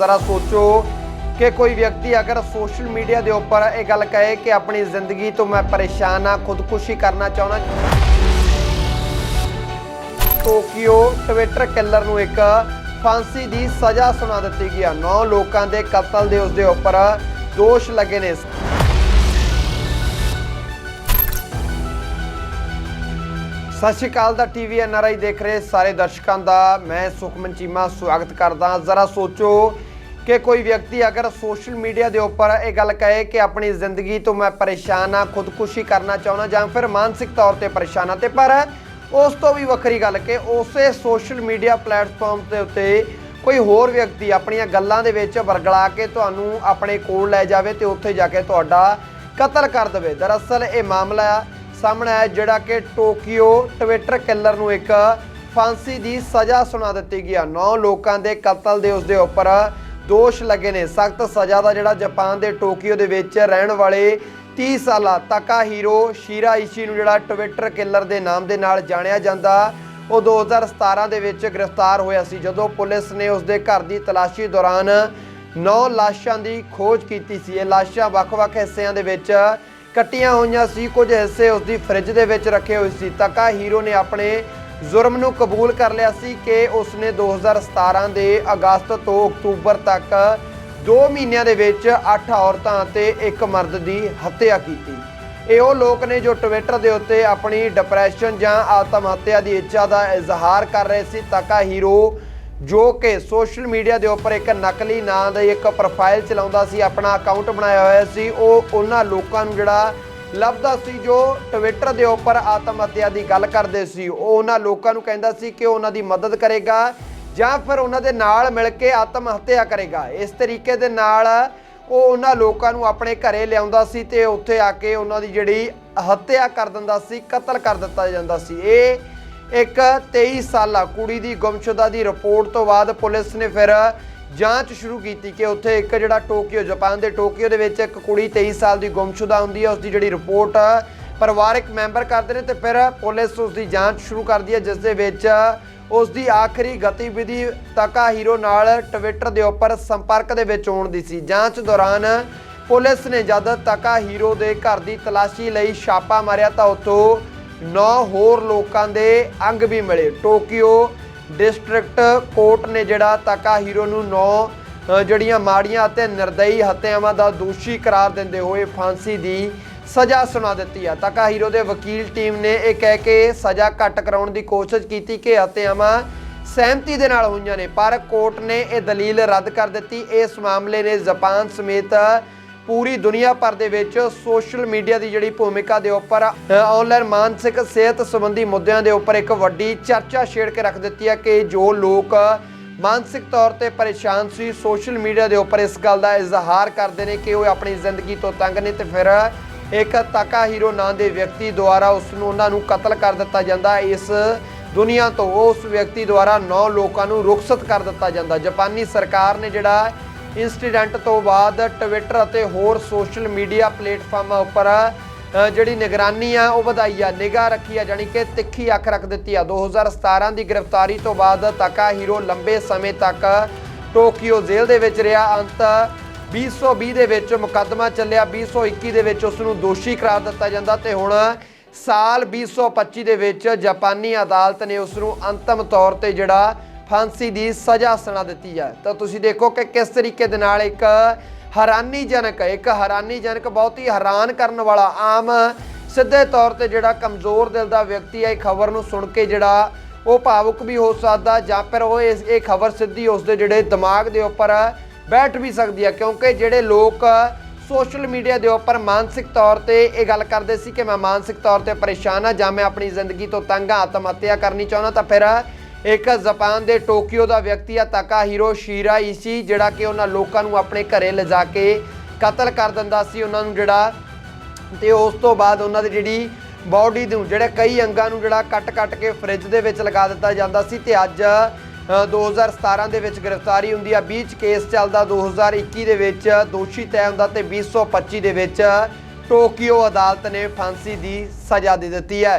ਜ਼ਰਾ ਸੋਚੋ ਕਿ ਕੋਈ ਵਿਅਕਤੀ ਅਗਰ ਸੋਸ਼ਲ ਮੀਡੀਆ ਦੇ ਉੱਪਰ ਇਹ ਗੱਲ ਕਹੇ ਕਿ ਆਪਣੀ ਜ਼ਿੰਦਗੀ ਤੋਂ ਮੈਂ ਪਰੇਸ਼ਾਨ ਆ ਖੁਦਕੁਸ਼ੀ ਕਰਨਾ ਚਾਹੁੰਦਾ ਟੋਕੀਓ ਟਵਿੱਟਰ ਕਿਲਰ ਨੂੰ ਇੱਕ ਫਾਂਸੀ ਦੀ ਸਜ਼ਾ ਸੁਣਾ ਦਿੱਤੀ ਗਈ ਆ। 9 ਲੋਕਾਂ ਦੇ ਕਤਲ ਦੇ ਉਸ ਦੇ ਉੱਪਰ ਦੋਸ਼ ਲੱਗੇ ਨੇ। ਸਤਿ ਸ਼੍ਰੀ ਅਕਾਲ ਦਾ ਟੀਵੀ ਐਨਆਰਆਈ ਦੇਖ ਰਹੇ ਸਾਰੇ ਦਰਸ਼ਕਾਂ ਦਾ ਮੈਂ ਸੁਖਮਨ ਚੀਮਾ ਸਵਾਗਤ ਕਰਦਾ ਜ਼ਰਾ ਸੋਚੋ ਕਿ ਕੋਈ ਵਿਅਕਤੀ ਅਗਰ ਸੋਸ਼ਲ ਮੀਡੀਆ ਦੇ ਉੱਪਰ ਇਹ ਗੱਲ ਕਹੇ ਕਿ ਆਪਣੀ ਜ਼ਿੰਦਗੀ ਤੋਂ ਮੈਂ ਪਰੇਸ਼ਾਨ ਆ ਖੁਦਕੁਸ਼ੀ ਕਰਨਾ ਚਾਹੁੰਦਾ ਜਾਂ ਫਿਰ ਮਾਨਸਿਕ ਤੌਰ ਤੇ ਪਰੇਸ਼ਾਨ ਆ ਤੇ ਪਰ ਉਸ ਤੋਂ ਵੀ ਵੱਖਰੀ ਗੱਲ ਕਿ ਉਸੇ ਸੋਸ਼ਲ ਮੀਡੀਆ ਪਲੇਟਫਾਰਮ ਦੇ ਉੱਤੇ ਕੋਈ ਹੋਰ ਵਿਅਕਤੀ ਆਪਣੀਆਂ ਗੱਲਾਂ ਦੇ ਵਿੱਚ ਵਰਗਲਾ ਕੇ ਤੁਹਾਨੂੰ ਆਪਣੇ ਕੋਲ ਲੈ ਜਾਵੇ ਤੇ ਉੱਥੇ ਜਾ ਕੇ ਤੁਹਾਡਾ ਕਤਲ ਕਰ ਦੇਵੇ। ਦਰਅਸਲ ਇਹ ਮਾਮਲਾ ਸਾਹਮਣੇ ਆਇਆ ਜਿਹੜਾ ਕਿ ਟੋਕੀਓ ਟਵਿੱਟਰ ਕਿਲਰ ਨੂੰ ਇੱਕ ਫਾਂਸੀ ਦੀ ਸਜ਼ਾ ਸੁਣਾ ਦਿੱਤੀ ਗਈ ਆ। 9 ਲੋਕਾਂ ਦੇ ਕਤਲ ਦੇ ਉਸ ਦੇ ਉੱਪਰ ਦੋਸ਼ ਲੱਗੇ ਨੇ। ਸਖਤ ਸਜ਼ਾ ਦਾ ਜਿਹੜਾ ਜਾਪਾਨ ਦੇ ਟੋਕੀਓ ਦੇ ਵਿੱਚ ਰਹਿਣ ਵਾਲੇ 30 ਸਾਲਾ ਤਾਕਾ ਹੀਰੋ ਸ਼ੀਰਾ ਇਸ਼ੀ ਨੂੰ ਜਿਹੜਾ ਟਵਿੱਟਰ ਕਿਲਰ ਦੇ ਨਾਮ ਦੇ ਨਾਲ ਜਾਣਿਆ ਜਾਂਦਾ। ਉਹ 2017 ਦੇ ਵਿੱਚ ਗ੍ਰਿਫਤਾਰ ਹੋਇਆ ਸੀ, ਜਦੋਂ ਪੁਲਿਸ ਨੇ ਉਸ ਦੇ ਘਰ ਦੀ ਤਲਾਸ਼ੀ ਦੌਰਾਨ 9 ਲਾਸ਼ਾਂ ਦੀ ਖੋਜ ਕੀਤੀ ਸੀ। ਇਹ ਲਾਸ਼ਾਂ ਵੱਖ-ਵੱਖ ਹਿੱਸਿਆਂ ਦੇ ਵਿੱਚ ਕੱਟੀਆਂ ਹੋਈਆਂ ਸੀ। ਕੁਝ ਹਿੱਸੇ ਉਸ ਦੀ ਫ੍ਰਿਜ ਦੇ ਵਿੱਚ ਰੱਖੇ ਹੋਏ ਸੀ। ਤਾਕਾ ਹੀਰੋ ਨੇ ਆਪਣੇ ਜ਼ੁਰਮ ਨੂੰ ਕਬੂਲ ਕਰ ਲਿਆ ਸੀ ਕਿ ਉਸਨੇ 2017 ਦੇ ਅਗਸਤ ਤੋਂ ਅਕਤੂਬਰ ਤੱਕ 2 ਮਹੀਨਿਆਂ ਦੇ ਵਿੱਚ 8 ਔਰਤਾਂ ਅਤੇ ਇੱਕ ਮਰਦ ਦੀ ਹੱਤਿਆ ਕੀਤੀ। ਇਹ ਉਹ ਲੋਕ ਨੇ ਜੋ ਟਵਿੱਟਰ ਦੇ ਉੱਤੇ ਆਪਣੀ ਡਿਪਰੈਸ਼ਨ ਜਾਂ ਆਤਮ ਹੱਤਿਆ ਦੀ ਇੱਛਾ ਦਾ ਇਜ਼ਹਾਰ ਕਰ ਰਹੇ ਸੀ, ਤਕਾ ਹੀਰੋ ਜੋ ਕਿ ਸੋਸ਼ਲ ਮੀਡੀਆ ਦੇ ਉੱਪਰ ਇੱਕ ਨਕਲੀ ਨਾਂ ਦਾ ਇੱਕ ਪ੍ਰੋਫਾਈਲ ਚਲਾਉਂਦਾ ਸੀ, ਆਪਣਾ ਅਕਾਊਂਟ ਬਣਾਇਆ ਹੋਇਆ ਸੀ, ਉਹ ਉਹਨਾਂ ਲੋਕਾਂ ਨੂੰ ਜਿਹੜਾ ਲੱਭਦਾ ਸੀ ਜੋ ਟਵਿੱਟਰ ਦੇ ਉੱਪਰ ਆਤਮ ਹੱਤਿਆ ਦੀ ਗੱਲ ਕਰਦੇ ਸੀ। ਉਹ ਉਹਨਾਂ ਲੋਕਾਂ ਨੂੰ ਕਹਿੰਦਾ ਸੀ ਕਿ ਉਹ ਉਹਨਾਂ ਦੀ ਮਦਦ ਕਰੇਗਾ ਜਾਂ ਫਿਰ ਉਹਨਾਂ ਦੇ ਨਾਲ ਮਿਲ ਕੇ ਆਤਮ ਹੱਤਿਆ ਕਰੇਗਾ। ਇਸ ਤਰੀਕੇ ਦੇ ਨਾਲ ਉਹ ਉਹਨਾਂ ਲੋਕਾਂ ਨੂੰ ਆਪਣੇ ਘਰੇ ਲਿਆਉਂਦਾ ਸੀ ਤੇ ਉੱਥੇ ਆ ਕੇ ਉਹਨਾਂ ਦੀ ਜਿਹੜੀ ਹੱਤਿਆ ਕਰ ਦਿੰਦਾ ਸੀ, ਕਤਲ ਕਰ ਦਿੱਤਾ ਜਾਂਦਾ ਸੀ। ਇਹ ਇੱਕ 23 ਸਾਲਾ ਕੁੜੀ ਦੀ ਗੁੰਮਸ਼ੁਦਾ ਦੀ ਰਿਪੋਰਟ ਤੋਂ ਬਾਅਦ ਪੁਲਿਸ ਨੇ ਫਿਰ ਜਾਂਚ ਸ਼ੁਰੂ ਕੀਤੀ ਕਿ ਉੱਥੇ ਇੱਕ ਜਿਹੜਾ ਟੋਕੀਓ, ਜਾਪਾਨ ਦੇ ਟੋਕੀਓ ਦੇ ਵਿੱਚ ਇੱਕ ਕੁੜੀ 23 ਸਾਲ ਦੀ ਗੁੰਮਸ਼ੁਦਾ ਹੁੰਦੀ ਹੈ ਉਸ ਦੀ ਜਿਹੜੀ ਰਿਪੋਰਟ ਪਰਿਵਾਰਕ ਮੈਂਬਰ ਕਰਦੇ ਨੇ ਤੇ ਫਿਰ ਪੁਲਿਸ ਉਸ ਦੀ ਜਾਂਚ ਸ਼ੁਰੂ ਕਰਦੀ ਹੈ, ਜਿਸ ਦੇ ਵਿੱਚ ਉਸ ਦੀ ਆਖਰੀ ਗਤੀਵਿਧੀ ਤਕਾ ਹੀਰੋ ਨਾਲ ਟਵਿੱਟਰ ਦੇ ਉੱਪਰ ਸੰਪਰਕ ਦੇ ਵਿੱਚ ਆਉਣ ਦੀ ਸੀ। ਜਾਂਚ ਦੌਰਾਨ ਪੁਲਿਸ ਨੇ ਜਦ ਤਕਾ ਹੀਰੋ ਦੇ ਘਰ ਦੀ ਤਲਾਸ਼ੀ ਲਈ ਛਾਪਾ ਮਾਰਿਆ ਤਾਂ ਉੱਥੋਂ 9 ਹੋਰ ਲੋਕਾਂ ਦੇ ਅੰਗ ਵੀ ਮਿਲੇ। ਟੋਕੀਓ ਡਿਸਟ੍ਰਿਕਟ ਕੋਰਟ ਨੇ ਜਿਹੜਾ ਤਾਕਾ ਹੀਰੋ ਨੂੰ 9 ਜਿਹੜੀਆਂ ਮਾੜੀਆਂ ਅਤੇ ਨਿਰਦਈ ਹੱਤਿਆਵਾਂ ਦਾ ਦੋਸ਼ੀ ਕਰਾਰ ਦਿੰਦੇ ਹੋਏ ਫਾਂਸੀ ਦੀ ਸਜ਼ਾ ਸੁਣਾ ਦਿੱਤੀ ਆ। ਤਾਕਾ ਹੀਰੋ ਦੇ ਵਕੀਲ ਟੀਮ ਨੇ ਇਹ ਕਹਿ ਕੇ ਸਜ਼ਾ ਘੱਟ ਕਰਾਉਣ ਦੀ ਕੋਸ਼ਿਸ਼ ਕੀਤੀ ਕਿ ਹੱਤਿਆਵਾਂ ਸਹਿਮਤੀ ਦੇ ਨਾਲ ਹੋਈਆਂ ਨੇ, ਪਰ ਕੋਰਟ ਨੇ ਇਹ ਦਲੀਲ ਰੱਦ ਕਰ ਦਿੱਤੀ। ਇਸ ਮਾਮਲੇ ਨੇ ਜਾਪਾਨ ਸਮੇਤ ਪੂਰੀ ਦੁਨੀਆ ਭਰ ਦੇ ਵਿੱਚ ਸੋਸ਼ਲ ਮੀਡੀਆ ਦੀ ਜਿਹੜੀ ਭੂਮਿਕਾ ਦੇ ਉੱਪਰ ਆਨਲਾਈਨ ਮਾਨਸਿਕ ਸਿਹਤ ਸੰਬੰਧੀ ਮੁੱਦਿਆਂ ਦੇ ਉੱਪਰ ਇੱਕ ਵੱਡੀ ਚਰਚਾ ਛੇੜ ਕੇ ਰੱਖ ਦਿੱਤੀ ਹੈ ਕਿ ਜੋ ਲੋਕ ਮਾਨਸਿਕ ਤੌਰ ਤੇ ਪਰੇਸ਼ਾਨ ਸੀ, ਸੋਸ਼ਲ ਮੀਡੀਆ ਦੇ ਉੱਪਰ ਇਸ ਗੱਲ ਦਾ ਇਜ਼ਹਾਰ ਕਰਦੇ ਨੇ ਕਿ ਉਹ ਆਪਣੀ ਜ਼ਿੰਦਗੀ ਤੋਂ ਤੰਗ ਨੇ ਤੇ ਫਿਰ ਇੱਕ ਤਾਕਾ ਹੀਰੋ ਨਾਂ ਦੇ ਵਿਅਕਤੀ ਦੁਆਰਾ ਉਸ ਨੂੰ ਉਹਨਾਂ ਨੂੰ ਕਤਲ ਕਰ ਦਿੱਤਾ ਜਾਂਦਾ ਇਸ ਦੁਨੀਆ ਤੋਂ ਉਸ ਵਿਅਕਤੀ ਦੁਆਰਾ 9 ਲੋਕਾਂ ਨੂੰ ਰੁਖਸਤ ਕਰ ਦਿੱਤਾ ਜਾਂਦਾ ਜਾਪਾਨੀ ਸਰਕਾਰ ਨੇ ਜਿਹੜਾ ਇਨਸੀਡੈਂਟ ਤੋਂ ਬਾਅਦ ਟਵਿੱਟਰ ਅਤੇ ਹੋਰ ਸੋਸ਼ਲ ਮੀਡੀਆ ਪਲੇਟਫਾਰਮਾਂ ਉੱਪਰ ਜਿਹੜੀ ਨਿਗਰਾਨੀ ਆ, ਉਹ ਵਧਾਈ ਆ, ਨਿਗਾਹ ਰੱਖੀ ਆ ਜਾਨੀ ਕਿ ਤਿੱਖੀ ਅੱਖ ਰੱਖ ਦਿੱਤੀ ਆ। 2017 ਦੀ ਗ੍ਰਿਫਤਾਰੀ ਤੋਂ ਬਾਅਦ ਤਾਕਾ ਹੀਰੋ ਲੰਬੇ ਸਮੇਂ ਤੱਕ ਟੋਕੀਓ ਜੇਲ੍ਹ ਦੇ ਵਿੱਚ ਰਿਹਾ। ਅੰਤ 2020 ਦੇ ਵਿੱਚ ਮੁਕੱਦਮਾ ਚੱਲਿਆ। 2021 ਦੇ ਵਿੱਚ ਉਸ ਨੂੰ ਦੋਸ਼ੀ ਕਰਾਰ ਦਿੱਤਾ ਜਾਂਦਾ ਤੇ ਹੁਣ ਸਾਲ 2025 ਦੇ ਵਿੱਚ ਜਾਪਾਨੀ ਅਦਾਲਤ ਨੇ ਉਸ ਨੂੰ ਅੰਤਮ ਤੌਰ ਤੇ ਜਿਹੜਾ ਫਾਂਸੀ ਦੀ ਸਜ਼ਾ ਸੁਣਾ ਦਿੱਤੀ ਹੈ ਤਾਂ ਤੁਸੀਂ ਦੇਖੋ ਕਿ ਕਿਸ ਤਰੀਕੇ ਦੇ ਨਾਲ ਇੱਕ ਹੈਰਾਨੀਜਨਕ ਇੱਕ ਹੈਰਾਨੀਜਨਕ, ਬਹੁਤ ਹੀ ਹੈਰਾਨ ਕਰਨ ਵਾਲਾ ਆਮ ਸਿੱਧੇ ਤੌਰ ਤੇ ਜਿਹੜਾ ਕਮਜ਼ੋਰ ਦਿਲ ਦਾ ਵਿਅਕਤੀ ਹੈ, ਇਹ ਖਬਰ ਨੂੰ ਸੁਣ ਕੇ ਜਿਹੜਾ ਉਹ ਭਾਵੁਕ ਵੀ ਹੋ ਸਕਦਾ ਜਾਂ ਫਿਰ ਉਹ ਇਸ, ਇਹ ਖਬਰ ਸਿੱਧੀ ਉਸ ਦੇ ਜਿਹੜੇ ਦਿਮਾਗ ਦੇ ਉੱਪਰ ਬੈਠ ਵੀ ਸਕਦੀ ਹੈ। ਕਿਉਂਕਿ ਜਿਹੜੇ ਲੋਕ ਸੋਸ਼ਲ ਮੀਡੀਆ ਦੇ ਉੱਪਰ ਮਾਨਸਿਕ ਤੌਰ ਤੇ ਇਹ ਗੱਲ ਕਰਦੇ ਸੀ ਕਿ ਮੈਂ ਮਾਨਸਿਕ ਤੌਰ ਤੇ ਪਰੇਸ਼ਾਨ ਆ ਜਾਂ ਮੈਂ ਆਪਣੀ ਜ਼ਿੰਦਗੀ ਤੋਂ ਤੰਗ ਆ ਆਤਮ ਹੱਤਿਆ ਕਰਨੀ ਚਾਹੁੰਦਾ, ਤਾਂ ਫਿਰ ਇੱਕ ਜਾਪਾਨ ਦੇ ਟੋਕੀਓ ਦਾ ਵਿਅਕਤੀ ਆ ਤਾਕਾ ਹੀਰੋ ਸ਼ੀਰਾ ਇਸ਼ੀ ਜਿਹੜਾ ਕਿ ਉਹਨਾਂ ਲੋਕਾਂ ਨੂੰ ਆਪਣੇ ਘਰੇ ਲਿਜਾ ਕੇ ਕਤਲ ਕਰ ਦਿੰਦਾ ਸੀ ਉਹਨਾਂ ਨੂੰ ਜਿਹੜਾ ਤੇ ਉਸ ਤੋਂ ਬਾਅਦ ਉਹਨਾਂ ਦੀ ਜਿਹੜੀ ਬਾਡੀ ਨੂੰ ਜਿਹੜੇ ਕਈ ਅੰਗਾਂ ਨੂੰ ਜਿਹੜਾ ਕੱਟ-ਕੱਟ ਕੇ ਫ੍ਰਿਜ ਦੇ ਵਿੱਚ ਲਗਾ ਦਿੱਤਾ ਜਾਂਦਾ ਸੀ ਤੇ ਅੱਜ ਅ, 2017 ਦੇ ਵਿੱਚ ਗ੍ਰਿਫਤਾਰੀ ਹੁੰਦੀ ਆ। 20 ਚ ਕੇਸ ਚੱਲਦਾ 2021 ਦੇ ਵਿੱਚ ਦੋਸ਼ੀ ਤੈਅ ਹੁੰਦਾ ਤੇ 2025 ਦੇ ਵਿੱਚ ਟੋਕੀਓ ਅਦਾਲਤ ਨੇ ਫਾਂਸੀ ਦੀ ਸਜ਼ਾ ਦੇ ਦਿੱਤੀ ਹੈ।